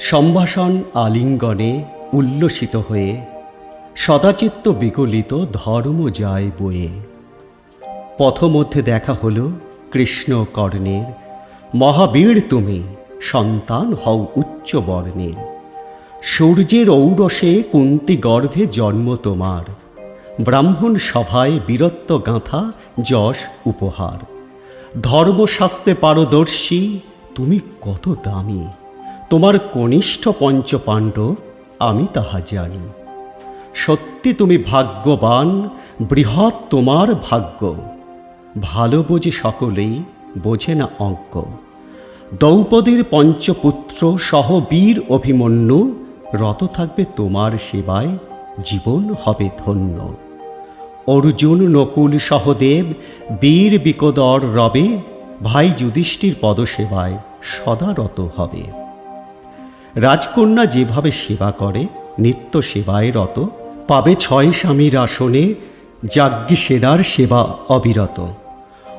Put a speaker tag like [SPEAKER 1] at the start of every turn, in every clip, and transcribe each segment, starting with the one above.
[SPEAKER 1] সম্ভাষণ আলিঙ্গনে উল্লসিত হয়ে, সদাচিত্ত বিগলিত ধর্ম যায় বয়ে। পথমধ্যে দেখা হলো কৃষ্ণ কর্ণের, মহাবীর তুমি, সন্তান হও উচ্চ বর্ণের। সূর্যের ঔরসে কুন্তি গর্ভে জন্ম তোমার, ব্রাহ্মণ সভায় বীরত্ব গাঁথা যশ উপহার। ধর্মশাস্ত্রে পারদর্শী তুমি কত দামি? তোমার কনিষ্ঠ পঞ্চপাণ্ডব, আমি তাহা জানি। সত্যি তুমি ভাগ্যবান, বৃহৎ তোমার ভাগ্য। ভালো বোঝে সকলেই, বোঝে না অজ্ঞ। দ্রৌপদীর পঞ্চপুত্র সহ বীর অভিমন্যু, রত থাকবে তোমার সেবায়, জীবন হবে ধন্য। অর্জুন নকুল সহদেব, বীর বিকদর রবে ভাই যুধিষ্ঠির পদসেবায় সদা রত হবে। রাজকন্যা যেভাবে সেবা করে, নিত্য সেবায় রত, পাবে ছয় স্বামীর আসনে যাজ্ঞী সেনার সেবা অবিরত।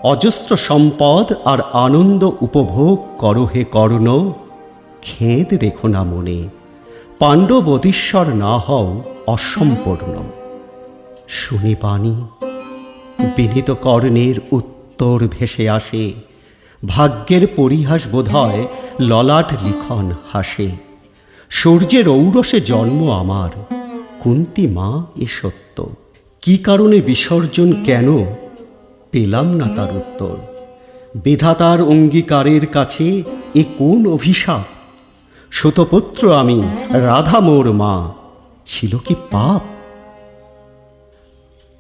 [SPEAKER 1] অজস্র সম্পদ আর আনন্দ উপভোগ করহে কর্ণ, খেদ রেখো না মনে, পাণ্ডব অধীশ্বর না হও অসম্পূর্ণ। শুনি বাণী, বিনীত কর্ণের উত্তর ভেসে আসে ভাগ্যের পরিহাস বোধহয় ললাট লিখন হাসে। সূর্যের ঔরসে জন্ম আমার, কুন্তি মা এ সত্য। কি কারণে বিসর্জন কেন, পেলাম না তার উত্তর। বিধাতার অঙ্গীকারের কাছে এ কোন অভিশাপ? সুতপুত্র আমি, রাধা মোর মা, ছিল কি পাপ?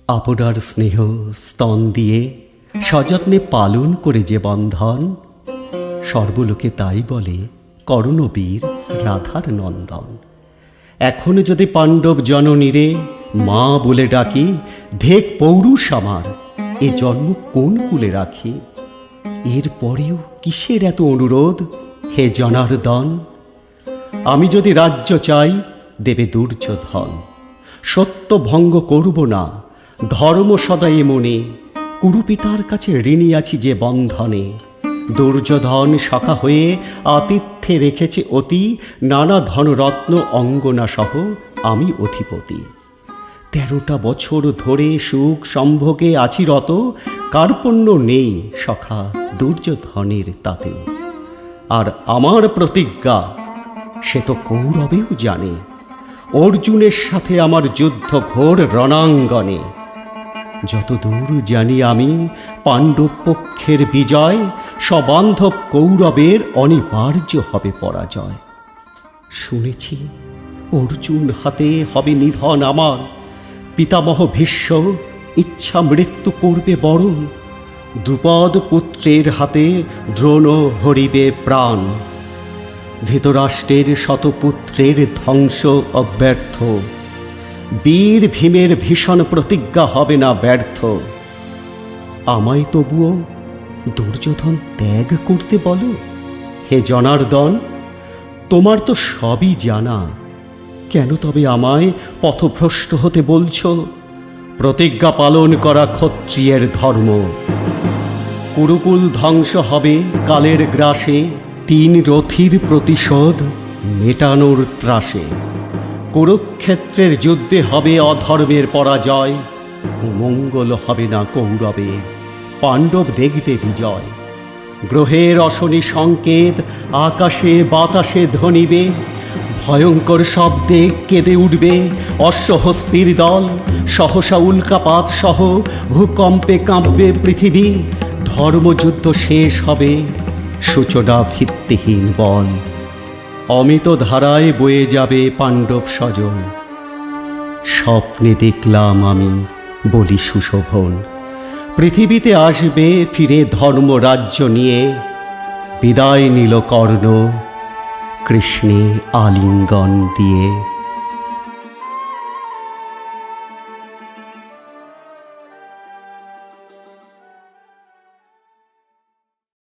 [SPEAKER 1] আপনার স্নেহ স্তন দিয়ে সযত্নে পালন করে যে বন্ধন, সর্বলোকে তাই বলে করণবীর রাধার নন্দন এখন যদি পাণ্ডব জননীরে মা বলে ডাকি ধেক পৌরুষ আমার, এ জন্ম কোন কুলে রাখি? এর পরেও কিসের এত অনুরোধ, হে জনার্দন? আমি যদি রাজ্য চাই, দেবে দুর্যোধন। সত্য ভঙ্গ করব না, ধর্ম সদাই মনে কুরুপিতার কাছে ঋণী আছি যে বন্ধনে। দুর্যোধন সখা হয়ে আতিথ্যে রেখেছে অতি, নানা ধনরত্ন অঙ্গনা সহ আমি অধিপতি। তেরোটা বছর ধরে সুখ সম্ভোগে আছি রত, কার্পণ্য নেই সখা দুর্যোধনের তাতে। আর আমার প্রতিজ্ঞা, সে তো কৌরবেও জানে। অর্জুনের সাথে আমার যুদ্ধ ঘোর রণাঙ্গনে। যতদূর জানি আমি পাণ্ডব পক্ষের বিজয় সবান্ধব কৌরবের অনিবার্য হবে পরাজয়। শুনেছি, অর্জুন হাতে হবে নিধন আমার। পিতামহ ভীষ্ম ইচ্ছা মৃত্যু করবে বরণ দ্রুপদ পুত্রের হাতে দ্রোণ হরিবে প্রাণ। ধৃতরাষ্ট্রের শতপুত্রের ধ্বংস অব্যর্থ। বীর ভীমের ভীষণ প্রতিজ্ঞা হবে না ব্যর্থ। আমায় তবুও দুর্যোধন ত্যাগ করতে বলো। হে জনার্দন, তোমার তো সবই জানা। কেন তবে আমায় পথভ্রষ্ট হতে বলছো? প্রতিজ্ঞা পালন করা ক্ষত্রিয়ের ধর্ম। কুরুকুল ধ্বংস হবে কালের গ্রাসে, তিন রথির প্রতিশোধ মেটানোর ত্রাসে। কুরুক্ষেত্রের যুদ্ধে হবে অধর্মের পরাজয়। মঙ্গল হবে না কৌরবে। পাণ্ডব দেখবে বিজয়। গ্রহের অশনি সংকেত, আকাশে বাতাসে ধ্বনিবে। ভয়ঙ্কর শব্দে কেঁদে উঠবে অশ্বহস্তির দল। সহসা উল্কাপাত সহ ভূকম্পে কাঁপবে পৃথিবী। ধর্মযুদ্ধ শেষ হবে। সূচনা ভিত্তিহীন বল। অমিত ধারায় বয়ে যাবে পাণ্ডব স্বজন। স্বপ্নে দেখলাম আমি, বলি সুশোভন, পৃথিবীতে আসবে, ফিরে ধর্ম রাজ্য নিয়ে। বিদায় নিল কর্ণ, কৃষ্ণে আলিঙ্গন দিয়ে।